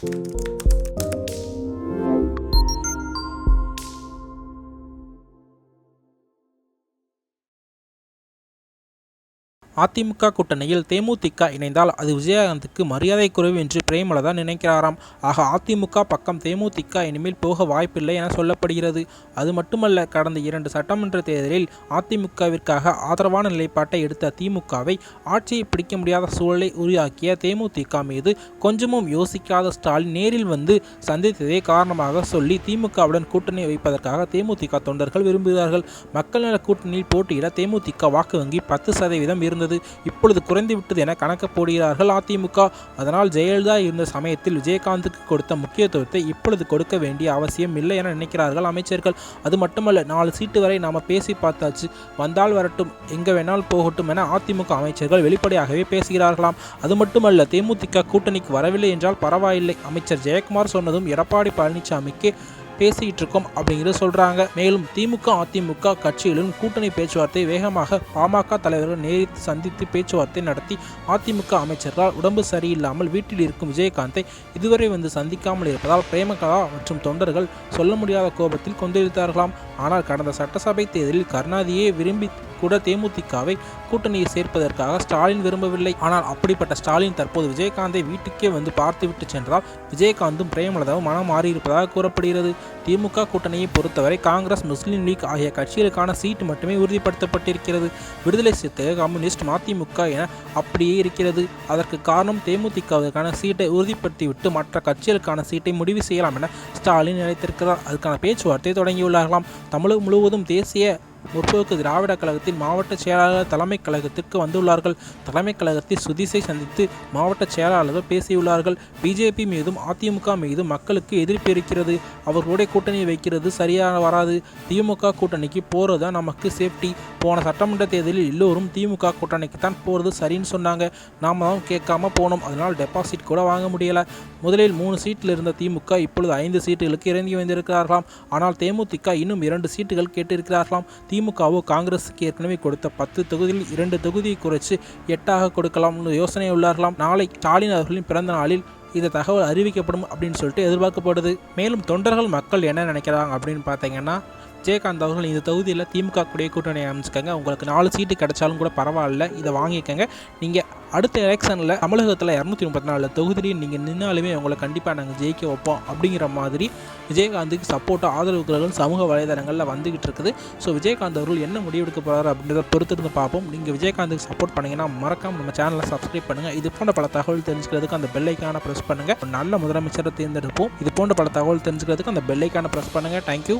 Música AIADMK கூட்டணியில் தேமுதிக இணைந்தால் அது விஜயகாந்துக்கு மரியாதை குறைவு என்று பிரேமலதா நினைக்கிறாராம். ஆக அதிமுக பக்கம் தேமுதிக இனிமேல் போக வாய்ப்பில்லை என சொல்லப்படுகிறது. அது மட்டுமல்ல கடந்த இரண்டு சட்டமன்ற தேர்தலில் அதிமுகவிற்காக ஆதரவான நிலைப்பாட்டை எடுத்த திமுகவை ஆட்சியை பிடிக்க முடியாத சூழலை உருவாக்கிய தேமுதிக மீது கொஞ்சமும் யோசிக்காத ஸ்டாலின் நேரில் வந்து சந்தித்ததே காரணமாக சொல்லி திமுகவுடன் கூட்டணி வைப்பதற்காக தேமுதிக தொண்டர்கள் விரும்புகிறார்கள். மக்கள் நல கூட்டணியில் போட்டியிட தேமுதிக வாக்கு வங்கி பத்து சதவீதம் இருந்தது. இப்பொழுது குறைந்துவிட்டது என கணக்கு போடுகிறார்கள் அதிமுக. அதனால் ஜெயலலிதா இருந்த சமயத்தில் விஜயகாந்துக்கு கொடுத்த முக்கியத்துவத்தை இப்பொழுது கொடுக்க வேண்டிய அவசியம் இல்லை என நினைக்கிறார்கள் அமைச்சர்கள். அது மட்டுமல்ல நாலு சீட்டு வரை நாம பேசி பார்த்தாச்சு. வந்தால் வரட்டும் எங்க வேணால் போகட்டும் என அதிமுக அமைச்சர்கள் வெளிப்படையாகவே பேசுகிறார்களாம். அது மட்டுமல்ல தேமுதிக கூட்டணிக்கு வரவில்லை என்றால் பரவாயில்லை. அமைச்சர் ஜெயக்குமார் சொன்னதும் எடப்பாடி பழனிசாமிக்கு பேசிக்கிட்டு இருக்கோம் அப்படிங்கிறது சொல்றாங்க. மேலும் திமுக அதிமுக கட்சிகளின் கூட்டணி பேச்சுவார்த்தை வேகமாக பாமக தலைவர்கள் நேரில் சந்தித்து பேச்சுவார்த்தை நடத்தி அதிமுக அமைச்சர்களால் உடம்பு சரியில்லாமல் வீட்டில் இருக்கும் விஜயகாந்தை இதுவரை வந்து சந்திக்காமல் இருப்பதால் பிரேமகலா மற்றும் தொண்டர்கள் சொல்ல முடியாத கோபத்தில் கொந்தளித்தார்களாம். ஆனால் கடந்த சட்டசபை தேர்தலில் கருணாநிதியே விரும்பி கூட தேமுதிகவை கூட்டணியை சேர்ப்பதற்காக ஸ்டாலின் விரும்பவில்லை. ஆனால் அப்படிப்பட்ட ஸ்டாலின் தற்போது விஜயகாந்தை வீட்டுக்கே வந்து பார்த்துவிட்டு சென்றால் விஜயகாந்தும் பிரேமலதாவும் மனம் மாறியிருப்பதாக கூறப்படுகிறது. திமுக கூட்டணியை பொறுத்தவரை காங்கிரஸ் முஸ்லீம் லீக் ஆகிய கட்சிகளுக்கான சீட்டு மட்டுமே உறுதிப்படுத்தப்பட்டிருக்கிறது. விடுதலை சிறுத்தைகள் கம்யூனிஸ்ட் மதிமுக என அப்படியே இருக்கிறது. அதற்கு காரணம் தேமுதிகவிற்கான சீட்டை உறுதிப்படுத்திவிட்டு மற்ற கட்சிகளுக்கான சீட்டை முடிவு செய்யலாம் என ஸ்டாலின் நினைத்திருக்கிறார். அதுக்கான பேச்சுவார்த்தை தொடங்கியுள்ளார்களாம். தமிழகம் முழுவதும் தேசிய முற்போக்கு திராவிட கழகத்தின் மாவட்ட செயலாளர் தலைமைக் கழகத்திற்கு வந்துள்ளார்கள். தலைமைக் கழகத்தில் சுதீஷை சந்தித்து மாவட்ட செயலாளர்கள் பேசியுள்ளார்கள். பிஜேபி மீதும் அதிமுக மீதும் மக்களுக்கு எதிர்ப்பு இருக்கிறது. அவர்களுடைய கூட்டணி வைக்கிறது சரியாக வராது. திமுக கூட்டணிக்கு போகிறது தான் நமக்கு சேஃப்டி போன சட்டமன்ற தேர்தலில் எல்லோரும் திமுக கூட்டணிக்கு தான் போகிறது சரின்னு சொன்னாங்க. நாம தான் கேட்காம போனோம். அதனால் டெபாசிட் கூட வாங்க முடியல. முதலில் மூணு சீட்டில் இருந்த திமுக இப்பொழுது ஐந்து சீட்டுகளுக்கு இறங்கி வந்திருக்கிறார்களாம். ஆனால் தேமுதிக இன்னும் இரண்டு சீட்டுகள் கேட்டிருக்கிறார்களாம். திமுகவோ காங்கிரஸுக்கு ஏற்கனவே கொடுத்த பத்து தொகுதியில் இரண்டு தொகுதியை குறைச்சு எட்டாக கொடுக்கலாம் யோசனை உள்ளார்களாம். நாளை ஸ்டாலின் அவர்களின் பிறந்த நாளில் இந்த தகவல் அறிவிக்கப்படும் அப்படின்னு சொல்லிட்டு எதிர்பார்க்கப்படுது. மேலும் தொண்டர்கள் மக்கள் என்ன நினைக்கிறாங்க அப்படின்னு பார்த்தீங்கன்னா விஜயகாந்த் அவர்கள் இந்த தொகுதியில் திமுக கூடிய கூட்டணி அமைச்சுக்கங்க உங்களுக்கு நாலு சீட்டு கிடைச்சாலும் கூட பரவாயில்ல. இதை வாங்கிக்கங்க. நீங்கள் அடுத்த எலெக்ஷனில் தமிழகத்தில் இரநூத்தி முப்பத்தி நாலு தொகுதியில் நீங்கள் நின்னாலுமே உங்களை கண்டிப்பாக நாங்கள் ஜெயிக்க வைப்போம் அப்படிங்கிற மாதிரி விஜயகாந்துக்கு சப்போர்ட்டாக ஆதரவு குரல்கள் சமூக வலைதளங்களில் வந்துகிட்டு இருக்குது. ஸோ விஜயகாந்த் அவர்கள் என்ன முடிவெடுக்க போகிறாரு அப்படின்றத பொறுத்திருந்து பார்ப்போம். நீங்கள் விஜயகாந்துக்கு சப்போர்ட் பண்ணீங்கன்னா மறக்காம நம்ம சேனலை சப்ஸ்கிரைப் பண்ணுங்கள் இது போன்ற பல தகவல் தெரிஞ்சுக்கிறதுக்கு அந்த பெல்லைக்கான ப்ரெஸ் பண்ணுங்கள் நல்ல முதலமைச்சரை தேர்ந்தெடுப்போம். இது போன்ற பல தகவல் தெரிஞ்சுக்கிறதுக்கு அந்த பெல்லைக்கான ப்ரெஸ் பண்ணுங்கள் தேங்க்யூ